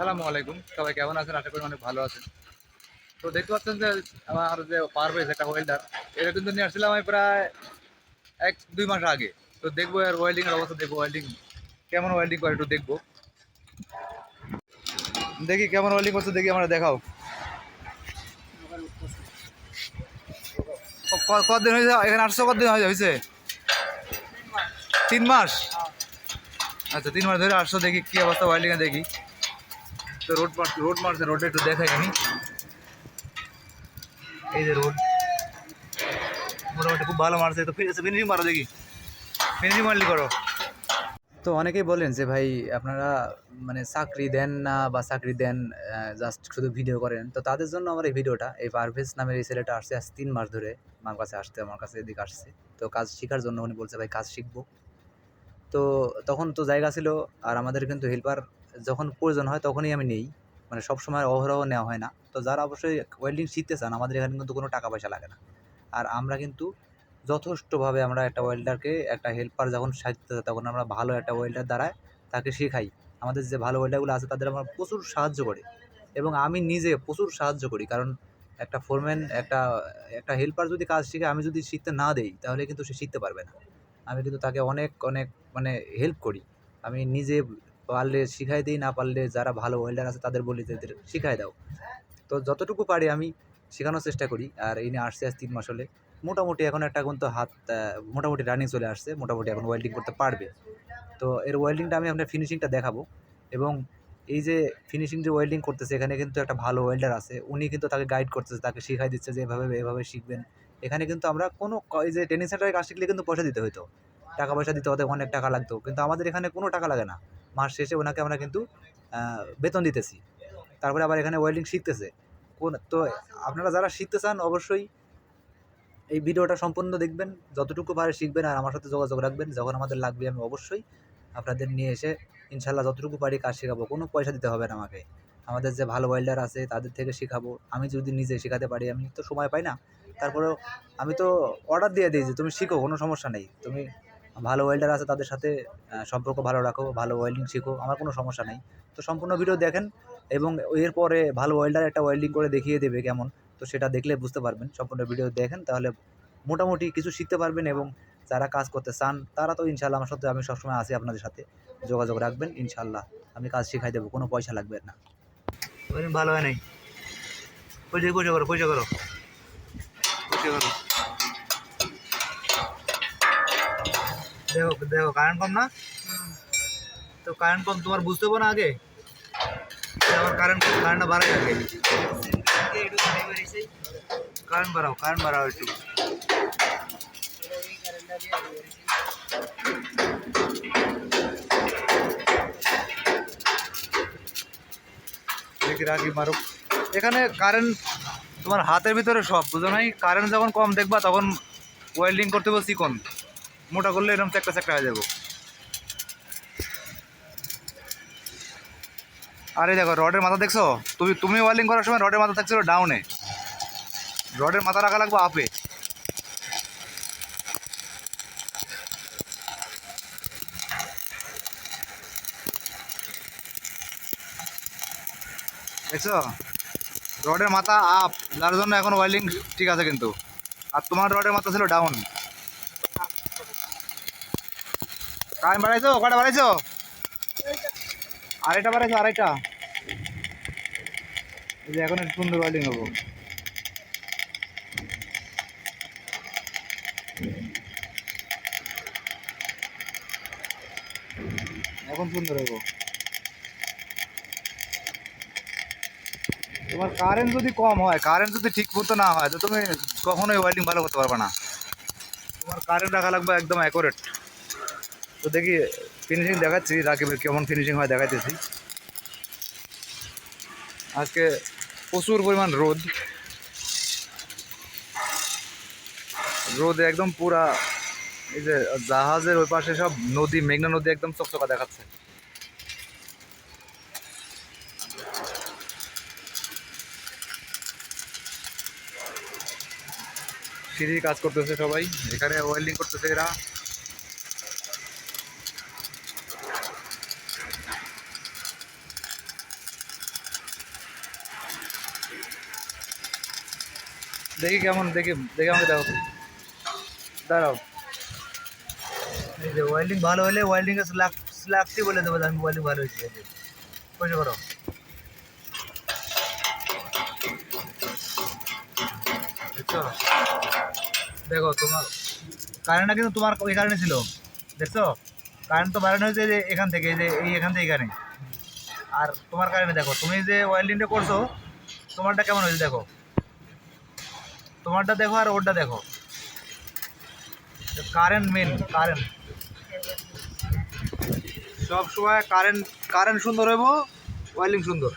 আসসালামু আলাইকুম। সবাই কেমন আছেন? আশা করি অনেক ভালো আছেন। তো দেখতে পাচ্ছেন যে আমার যে পারভেজ একটা ওয়েল্ডার এটা কিন্তু নিয়ে আসছিলাম আমি প্রায় এক, দুই মাস আগে। তো দেখব আর ওয়েল্ডিং এর অবস্থা, দেখব ওয়েল্ডিং কেমন ওয়েল্ডিং করে একটু দেখব। দেখি কেমন ওয়েল্ডিং করছে, দেখি আমরা দেখাও। কতদিন হয়েছে? এখানে আটশো কতদিন হয়ে হয়েছে? তিন মাস? আচ্ছা তিন মাস ধরে আটশো দেখি কি অবস্থা ওয়েল্ডিং এ দেখি। তো রোড মার রোড মারছে রোডে একটু দেখাই আমি। এই যে রোড মোটামুটি খুব ভালো মারছে। তো ফিনিশিং মারো দেখি। ফিনিশিং মারলি করো। তো অনেকেই বলেন যে ভাই, আপনারা মানে চাকরি দেন না বা চাকরি দেন জাস্ট শুধু ভিডিও করেন। তো তাদের জন্য আমার এই ভিডিওটা এই পারভেজ নামের এই ছেলেটা আসছে আজ তিন মাস ধরে আমার কাছে আসতে আমার কাছে এদিকে আসছে। তো কাজ শেখার জন্য উনি বলছে, ভাই, কাজ শিখব। তো তখন তো জায়গা ছিল, আর আমাদের কিন্তু হেল্পার যখন প্রয়োজন হয় তখনই আমি নেই। মানে সব সময় অহরহ নেওয়া হয় না। তো যারা অবশ্যই ওয়েল্ডিং শিখতে চান, আমাদের এখানে কিন্তু কোনো টাকা পয়সা লাগে না। আর আমরা কিন্তু যথেষ্টভাবে আমরা একটা ওয়েল্ডারকে একটা হেল্পার যখন চায় তখন আমরা ভালো একটা ওয়েল্ডার দ্বারায় তাকে শেখাই। আমাদের যে ভালো ওয়েল্ডারগুলো আছে, তাদের আমরা প্রচুর সাহায্য করি। এবং আমি নিজে প্রচুর সাহায্য করি। কারণ একটা ফোরম্যান একটা একটা হেল্পার যদি কাজ শিখে, আমি যদি শিখতে না দেই, তাহলে কিন্তু সে শিখতে পারবে না। আমি কিন্তু তাকে অনেক অনেক মানে হেল্প করি। আমি নিজে পারলে শিখাই দিই, না পারলে যারা ভালো ওয়েল্ডার আছে তাদের বলি যে এদের শিখাই দাও। তো যতটুকু পারি আমি শেখানোর চেষ্টা করি, আর এই নিয়ে আসছে আজ তিন মাস হলে। মোটামুটি এখন একটা কিন্তু হাত মোটামুটি রানিং চলে আসছে, মোটামুটি এখন ওয়েল্ডিং করতে পারবে। তো এর ওয়েল্ডিংটা আমি আপনার ফিনিশিংটা দেখাবো। এবং এই যে ফিনিশিং যে ওয়েল্ডিং করতেছে, এখানে কিন্তু একটা ভালো ওয়েল্ডার আছে, উনি কিন্তু তাকে গাইড করতেছে, তাকে শিখাই দিচ্ছে যে এভাবে এভাবে শিখবেন। এখানে কিন্তু আমরা কোনো এই যে ট্রেনিং সেন্টারে কাজ শিখলে কিন্তু পয়সা দিতে হতো টাকা পয়সা দিতে হতে অনেক টাকা লাগতো। কিন্তু আমাদের এখানে কোনো টাকা লাগে না। মাস শেষে ওনাকে আমরা কিন্তু বেতন দিতেছি। তারপরে আবার এখানে ওয়েল্ডিং শিখতেছে। কোন তো আপনারা যারা শিখতে চান, অবশ্যই এই ভিডিওটা সম্পূর্ণ দেখবেন। যতটুকু পারে শিখবেন আর আমার সাথে যোগাযোগ রাখবেন। যখন আমাদের লাগবে, আমি অবশ্যই আপনাদের নিয়ে এসে ইনশাল্লাহ যতটুকু পারি কাজ শেখাবো। কোনো পয়সা দিতে হবে না আমাকে। আমাদের যে ভালো ওয়েল্ডার আছে, তাদের থেকে শেখাবো। আমি যদি নিজে শেখাতে পারি, আমি তো সময় পাই না। তারপরেও আমি তো অর্ডার দিয়ে দিই যে, তুমি শিখো, কোনো সমস্যা নেই। তুমি ভালো ওয়েল্ডার আছে তাদের সাথে সম্পর্ক ভালো রাখো, ভালো ওয়েল্ডিং শিখো, আমার কোনো সমস্যা নেই। তো সম্পূর্ণ ভিডিও দেখেন এবং এরপরে ভালো ওয়েল্ডার একটা ওয়েল্ডিং করে দেখিয়ে দেবে কেমন। তো সেটা দেখলে বুঝতে পারবেন। সম্পূর্ণ ভিডিও দেখেন, তাহলে মোটামুটি কিছু শিখতে পারবেন এবং যারা কাজ করতে চান, তারা তো ইনশাল্লাহ আমার সাথে, আমি সবসময় আছি আপনাদের সাথে। যোগাযোগ রাখবেন ইনশাল্লাহ আমি কাজ শিখাই দেবো, কোনো পয়সা লাগবে না। ভালো হয় নাই? পয়সা পয়সা করো পয়সা করো। পয়সা করো। দেখো দেখো কারেন্ট কম না? তো কারেন্ট কম তোমার বুঝতে পারো না আগে? আমার কারেন্ট কম কারেন্টটা বাড়াই আগে। কারেন্ট বাড়াও কারেন্ট বাড়াও একটু। রাখি মারুক। এখানে কারেন্ট তোমার হাতের ভিতরে সব, বুঝো নাই? কারেন্ট যখন কম দেখবা, তখন ওয়েল্ডিং করতে বলছি চিকন মোটা করলে এরকম একটা একটা হয়ে যাব। আরে দেখো, রডের মাথা দেখছ? তুমি তুমি ওয়েল্ডিং করার সময় রডের মাথা থাকছিল ডাউনে রডের মাথা রাখা লাগবে আপে দেখছ? রডের মাথা আপ যার জন্য এখন ওয়েল্ডিং ঠিক আছে কিন্তু। আর তোমার রডের মাথা ছিল ডাউন টাইম বাড়াইছো? কটা বাড়াইছো? আড়াইটা বাড়াইছো, আড়াইটা? এই যে এখন একটু সুন্দর ওয়েল্ডিং হব। এখন সুন্দর হব তোমার কারেন্ট যদি কম হয় কারেন্ট যদি ঠিক মতো না হয়, তো তুমি কখনোই ওয়েল্ডিং ভালো করতে পারবে না। তোমার কারেন্ট রাখা লাগবে একদম অ্যাকোরেট তো দেখি ফিনিশিং দেখাচ্ছি, রাকিবের কেমন ফিনিশিং হয় দেখাইতেছি। আজকে প্রচুর পরিমাণ রোদ। রোদে একদম পুরা এই যে জাহাজের ওই পাশে সব নদী, মেঘনা নদী একদম চকচকা দেখাচ্ছে। সিঁড়ি কাজ করতেছে সবাই, এখানে ওয়েল্ডিং করতেছে এরা। দেখি কেমন, দেখি, দেখে আমাকে দেখো। দাঁড়াও। এই যে ওয়েল্ডিং ভালো হলে ওয়েল্ডিংয়ে স্ল্যাক স্ল্যাকটি বলে দেবো আমি ওয়েল্ডিং ভালো হয়েছে। এই পয়সা করো দেখছ? দেখো, তোমার কারেন্টটা কিন্তু তোমার ওই কারণে ছিল। দেখছ? কারেন্ট তো বাড়ানো হয়েছে যে এখান থেকে যে এই এখান থেকে এখানে। আর তোমার কারণে দেখো, তুমি যে ওয়েল্ডিংটা করছ, তোমারটা কেমন হয়েছে দেখো? তোমারটা দেখো আর ওরটা দেখো। কারেন্ট মেন কারেন্ট সব সময় কারেন্ট কারেন্ট সুন্দর হইব ওয়েলিং সুন্দর।